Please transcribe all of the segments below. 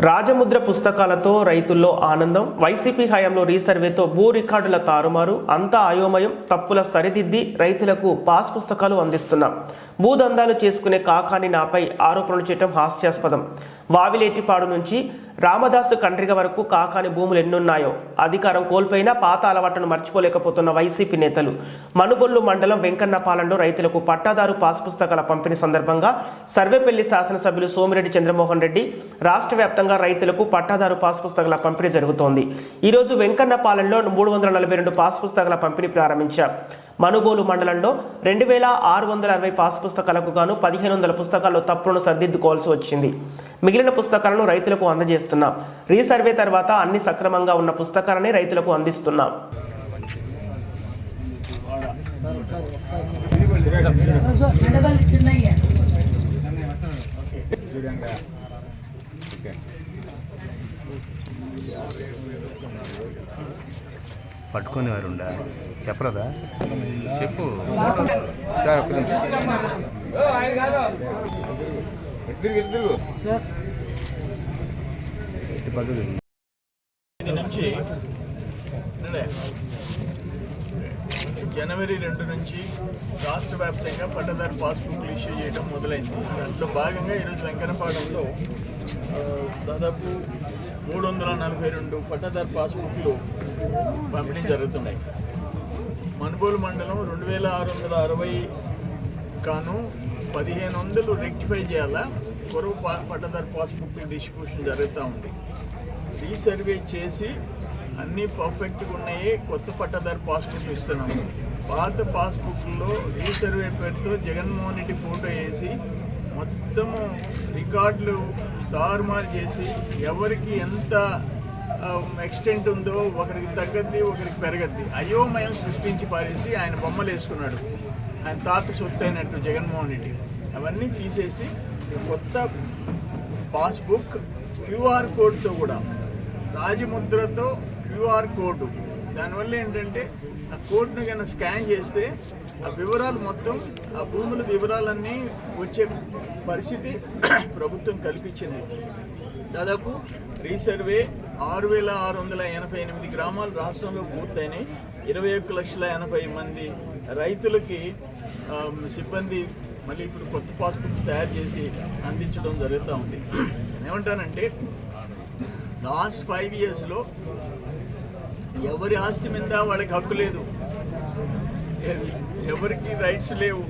ராசி రాజముద్ర పుస్తకాలతో రైతుల్లో ఆనందం. వైసీపీ హయాంలో రీసర్వేతో భూ రికార్డుల తారుమారు. అంతా అయోమయం తప్పుల సరిదిద్ది రైతులకు పాస్ పుస్తకాలు అందిస్తున్నాం. భూదందాలు చేసుకునే కాకాని నాపై ఆరోపణలు చేయటం హాస్యాస్పదం. వావిలేటిపాడు నుంచి రామదాసు కండ్రిగ వరకు కాకాని భూములు ఎన్నున్నాయో. అధికారం కోల్పోయినా పాత అలవాటును మర్చిపోలేకపోతున్న వైసీపీ నేతలు. మనుగొల్లు మండలం వెంకన్నపాలెంలో రైతులకు పట్టాదారు పాస్ పుస్తకాల పంపిణీ సందర్భంగా సర్వేపల్లి శాసనసభ్యులు సోమిరెడ్డి చంద్రమోహన్ రెడ్డి రాష్ట్ర వ్యాప్తంగా రైతు రైతులకు పట్టాదారు పాస్ పుస్తకాల పంపిణీ జరుగుతోంది. ఈ రోజు వెంకన్నపాలెంలో మూడు వందల నలభై రెండు పాస్ పుస్తకాల పంపిణీ ప్రారంభించారు. మనుగోలు మండలంలో రెండు వేల ఆరు వందల అరవై పాస్ పుస్తకాలకు గాను పదిహేను వందల పుస్తకాల్లో తప్పులను సర్దిద్దుకోవాల్సి వచ్చింది. మిగిలిన పుస్తకాలను రైతులకు అందజేస్తున్నాం. రీసర్వే తర్వాత అన్ని సక్రమంగా ఉన్న పుస్తకాలని రైతులకు అందిస్తున్నాం. పట్టుకుని వారు ఉండా చెప్పరదా? చెప్పు. సార్ ఒక్క నిమిషం. జనవరి రెండు నుంచి రాష్ట్ర వ్యాప్తంగా పట్టదారు పాస్బుక్లు ఇష్యూ చేయడం మొదలైంది. దాంట్లో భాగంగా ఈరోజు వెంకన్నపాలెంలో ఆ, దాదాపు మూడు వందల నలభై రెండు పట్టదారు పాస్బుక్లు పంపిణీ జరుగుతున్నాయి. మనుబోలు మండలం రెండు వేల ఆరు వందల అరవై కాను పదిహేను వందలు రెక్టిఫై చేయాలా? కొరవు పా పట్టదారు పాస్బుక్ డిస్ట్రిబ్యూషన్ జరుగుతూ ఉంది. రీసర్వే చేసి అన్నీ పర్ఫెక్ట్గా ఉన్నాయి కొత్త పట్టదారు పాస్బుక్ ఇస్తున్నాము. పాత పాస్బుక్లో రీసర్వే పేరుతో జగన్మోహన్ రెడ్డి ఫోటో వేసి మొత్తము రికార్డులు తారుమారు చేసి ఎవరికి ఎంత ఎక్స్టెంట్ ఉందో ఒకరికి తగ్గద్ది ఒకరికి పెరగద్ది. అయోమయం సృష్టించి పారేసి ఆయన బొమ్మలు వేసుకున్నాడు. ఆయన తాత సొత్తు అయినట్టు జగన్మోహన్ రెడ్డి. అవన్నీ తీసేసి కొత్త పాస్బుక్ క్యూఆర్ కోడ్తో కూడా రాజముద్రతో క్యూఆర్ కోడ్. దానివల్ల ఏంటంటే ఆ కోడ్ను కన్నా స్కాన్ చేస్తే ఆ వివరాలు మొత్తం ఆ భూముల వివరాలన్నీ వచ్చే పరిస్థితి ప్రభుత్వం కల్పించింది. దాదాపు రీసర్వే ఆరు వేల ఆరు వందల ఎనభై ఎనిమిది గ్రామాలు రాష్ట్రంలో పూర్తయినాయి. ఇరవై ఒక్క లక్షల ఎనభై మంది రైతులకి సిబ్బంది మళ్ళీ ఇప్పుడు కొత్త పాస్బుక్ తయారు చేసి అందించడం జరుగుతూ ఉంది. ఏమంటానంటే లాస్ట్ ఫైవ్ ఇయర్స్లో ఎవరి ఆస్తి మీద వాళ్ళకి హక్కు లేదు. ఎవరికి రైట్స్ లేవు.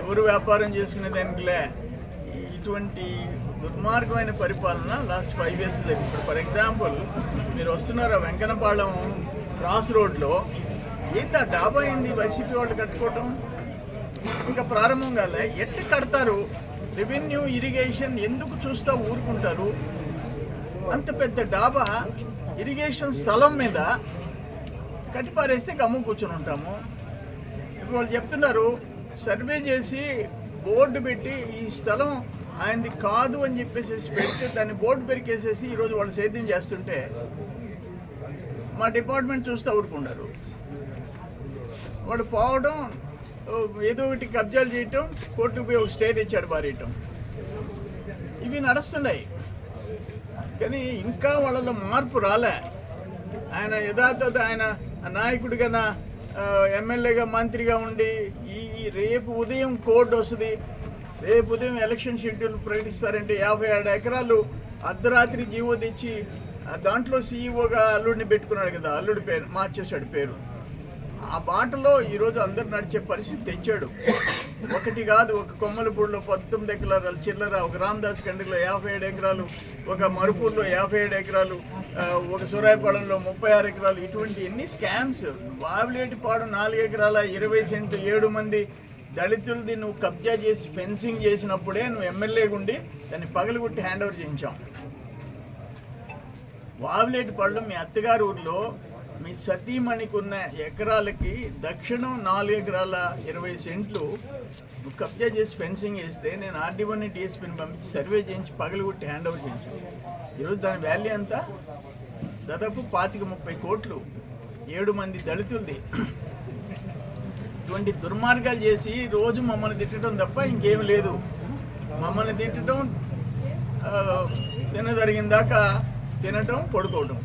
ఎవరు వ్యాపారం చేసుకునే దానికిలే ఇటువంటి దుర్మార్గమైన పరిపాలన లాస్ట్ ఫైవ్ ఇయర్స్ దగ్గర ఇప్పుడు ఫర్ ఎగ్జాంపుల్ మీరు వస్తున్నారా వెంకనపాళెం క్రాస్ రోడ్లో ఏంది ఆ డాబా ఏంది వైసీపీ వాళ్ళు కట్టుకోవటం? ఇంకా ప్రారంభం కాలే. ఎట్టు కడతారు? రెవెన్యూ ఇరిగేషన్ ఎందుకు చూస్తా ఊరుకుంటారు? అంత పెద్ద డాబా ఇరిగేషన్ స్థలం మీద కట్టిపారేస్తే గమ్ము కూర్చొని ఉంటాము. ఇప్పుడు వాళ్ళు చెప్తున్నారు సర్వే చేసి బోర్డు పెట్టి ఈ స్థలం ఆయనది కాదు అని చెప్పేసి పెడితే దాన్ని బోర్డు పెరికేసేసి ఈరోజు వాళ్ళు సేద్యం చేస్తుంటే మా డిపార్ట్మెంట్ చూస్తే ఊరుకున్నారు వాడు పోవడం ఏదో ఒకటి కబ్జాలు చేయటం కోర్టుకు పోయి ఒక స్టే తెచ్చాడు పారేయటం ఇవి నడుస్తున్నాయి. కానీ ఇంకా వాళ్ళలో మార్పు రాలే. ఆయన యథార్థత ఆయన నాయకుడిగా నా ఎమ్మెల్యేగా మంత్రిగా ఉండి ఈ ఈ రేపు ఉదయం కోర్టు వస్తుంది. రేపు ఉదయం ఎలక్షన్ షెడ్యూల్ ప్రకటిస్తారంటే యాభై ఏడు ఎకరాలు అర్ధరాత్రి జీవో తెచ్చి దాంట్లో సీఈఓగా అల్లుడిని పెట్టుకున్నాడు కదా అల్లుడి పేరు మార్చేశాడు పేరు. ఆ బాటలో ఈరోజు అందరు నడిచే పరిస్థితి తెచ్చాడు. ఒకటి కాదు ఒక కొమ్మలపూడిలో పంతొమ్మిది ఎకరాలు చిల్లర ఒక రామదాస్ కండిలో యాభై ఏడు ఎకరాలు ఒక మరుపూర్లో యాభై ఏడు ఎకరాలు ఒక సురాయపాలెంలో ముప్పై ఆరు ఎకరాలు ఇటువంటి ఎన్ని స్కామ్స్? వావిలేటిపాడు నాలుగు ఎకరాల ఇరవై సెంటు ఏడు మంది దళితులది నువ్వు కబ్జా చేసి ఫెన్సింగ్ చేసినప్పుడే నువ్వు ఎమ్మెల్యేగా ఉండి దాన్ని పగలగొట్టి హ్యాండ్ ఓవర్ చేయించాం వావిలేటి పళ్ళు మీ అత్తగారి ఊర్లో మీ సతీమణికి ఉన్న ఎకరాలకి దక్షిణం నాలుగు ఎకరాల ఇరవై సెంట్లు నువ్వు కబ్జా చేసి ఫెన్సింగ్ వేస్తే నేను ఆర్డీఓని డిఎస్పీని పంపించి సర్వే చేయించి పగలగొట్టి హ్యాండ్ ఓవర్ చేయించాను ఈరోజు దాని వాల్యూ ఎంత? దాదాపు పాతిక ముప్పై కోట్లు. ఏడు మంది దళితులది. ఇటువంటి దుర్మార్గాలు చేసి రోజు మమ్మల్ని తిట్టడం తప్ప ఇంకేం లేదు. మమ్మల్ని తిట్టడం ఆ, దాకా తినటం పడుకోవటం.